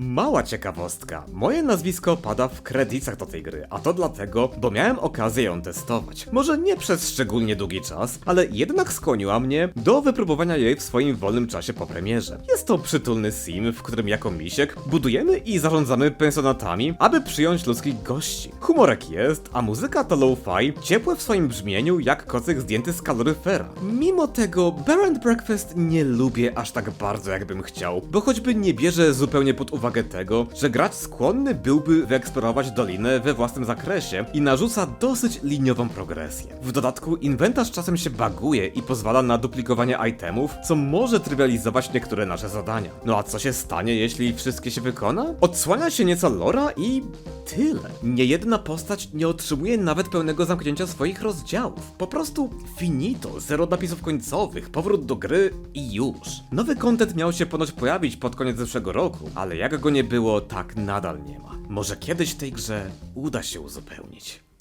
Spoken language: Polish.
Mała ciekawostka. Moje nazwisko pada w kredytach do tej gry, a to dlatego, bo miałem okazję ją testować. Może nie przez szczególnie długi czas, ale jednak skłoniła mnie do wypróbowania jej w swoim wolnym czasie po premierze. Jest to przytulny sim, w którym jako misiek budujemy i zarządzamy pensjonatami, aby przyjąć ludzkich gości. Humorek jest, a muzyka to lo-fi, ciepłe w swoim brzmieniu jak kocyk zdjęty z kaloryfera. Mimo tego, Bear Breakfast nie lubię aż tak bardzo jakbym chciał, bo choćby nie bierze zupełnie pod uwagę tego, że gracz skłonny byłby wyeksplorować dolinę we własnym zakresie i narzuca dosyć liniową progresję. W dodatku inwentarz czasem się baguje i pozwala na duplikowanie itemów, co może trywializować niektóre nasze zadania. No a co się stanie, jeśli wszystkie się wykona? Odsłania się nieco lora i tyle. Niejedna postać nie otrzymuje nawet pełnego zamknięcia swoich rozdziałów. Po prostu finito, zero napisów końcowych, powrót do gry i już. Nowy content miał się ponoć pojawić pod koniec zeszłego roku, ale jak go nie było, tak nadal nie ma. Może kiedyś w tej grze uda się uzupełnić.